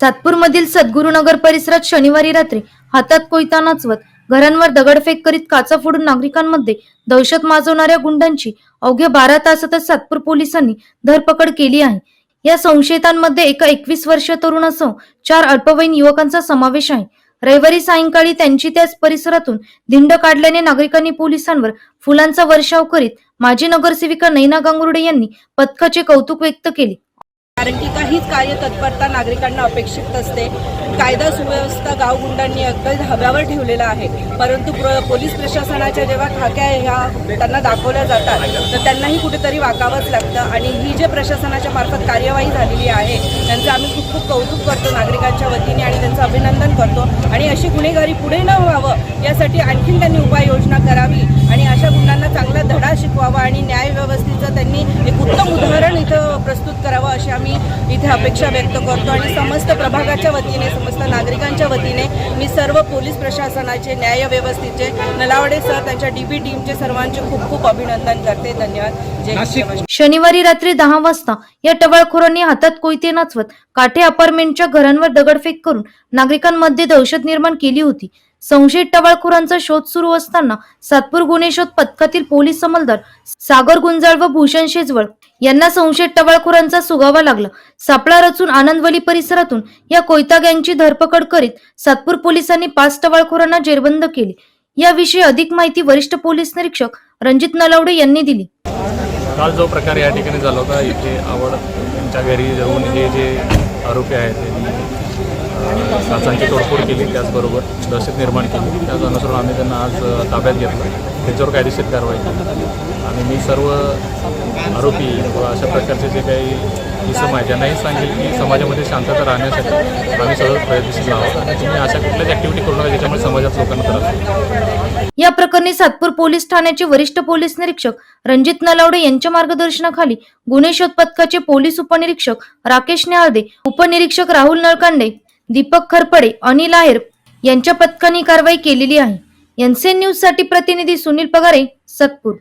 सातपूरमधील सद्गुरुनगर परिसरात शनिवारी रात्री हातात कोयता नाचवत घरांवर दगडफेक करीत काचा फोडून नागरिकांमध्ये दहशत माजवणाऱ्या गुंडांची अवघ्या बारा तासातच सातपूर पोलिसांनी धरपकड केली आहे. या संशयितांमध्ये एका एकवीस वर्षीय तरुणासह चार अल्पवयीन युवकांचा समावेश आहे. रविवारी सायंकाळी त्यांची त्याच परिसरातून धिंड काढल्याने नागरिकांनी पोलिसांवर फुलांचा वर्षाव करीत माजी नगरसेविका नैना गांगुर्डे यांनी पथकाचे कौतुक व्यक्त केले. कारण की काहीच कार्यतत्परता नागरिकांना अपेक्षित असते कायदा सुव्यवस्था गावगुंडांनी अगदी धाब्यावर ठेवलेला आहे. परंतु पोलीस प्रशासनाच्या जेव्हा खाक्या ह्या त्यांना दाखवल्या जातात तर त्यांनाही कुठेतरी वाकावंच लागतं. आणि ही जे प्रशासनाच्या मार्फत कार्यवाही झालेली आहे त्यांचं आम्ही खूप खूप कौतुक करतो नागरिकांच्या वतीने आणि त्यांचं अभिनंदन करतो. आणि अशी गुन्हेगारी पुढे न व्हावं यासाठी आणखीन त्यांनी उपाययोजना करावी. आणि अशा गुंडांना चांगला धडा शिकवावा आणि न्याय व्यवस्थेचं त्यांनी एक उत्तम उदाहरण इथं प्रस्तुत करावं अशी आम्ही इथे अपेक्षा व्यक्त करतो आणि समस्त प्रभागाच्या वतीने समस्त नागरिकांच्या वतीने मी सर्व पोलीस प्रशासनाचे न्याय व्यवस्थेचे नलावडे सर त्यांच्या डीबी टीमचे सर्वांचे खूप खूप अभिनंदन करते. धन्यवाद. शनिवारी रात्री दहा वाजता या टवळखोरांनी हातात कोयते नाचवत काठे अपार्टमेंटच्या घरांवर दगडफेक करून नागरिकांमध्ये दहशत निर्माण केली होती. संशयित टवाळखोरांचा शोध सुरू असताना सातपूर गुन्हे शोध पथकातील पोलीस अंमलदार सागर गुंजाळ व भूषण शेजवळ यांना संशयित टवाळखोरांचा सुगावा लागला. सापळा रचून आनंदवली परिसरातून या कोयता गँगची धरपकड करीत सातपूर पोलिसांनी पाच टवाळखोरांना जेरबंद केले. याविषयी अधिक माहिती वरिष्ठ पोलीस निरीक्षक रणजित नलावडे यांनी दिली. काल जो प्रकार या ठिकाणी झाला होता इथे आवड यांच्या घरी जाऊन हे जे आरोपी आहेत त्यांनी अ, तोडफोड केली त्याचबरोबर दहशत निर्माण केली. त्याच अनुसरून आम्ही त्यांना आज ताब्यात घेतलं. त्याच्यावर कायदेशीर कारवाई केली. आणि मी सर्व आरोपी व अशा प्रकारचे जे काही इसम आहे त्यांनाही सांगेल की समाजामध्ये शांतता राहण्यासाठी आम्ही सर्व प्रयत्नशील आहोत. आणि तुम्ही अशा कुठल्याच ॲक्टिव्हिटी करू नका ज्याच्यामुळे समाजात लोकांना त्रास या प्रकरणी सातपूर पोलीस ठाण्याचे वरिष्ठ पोलीस निरीक्षक रणजित नलावडे यांच्या मार्गदर्शनाखाली गुन्हे शोध पथकाचे पोलीस उपनिरीक्षक राकेश नेहाळदे उपनिरीक्षक राहुल नळकांडे दीपक खरपडे अनिल आहेर यांच्या पथकाने कारवाई केलेली आहे. एनसीएन न्यूजसाठी प्रतिनिधी सुनील पगारे सतपूर.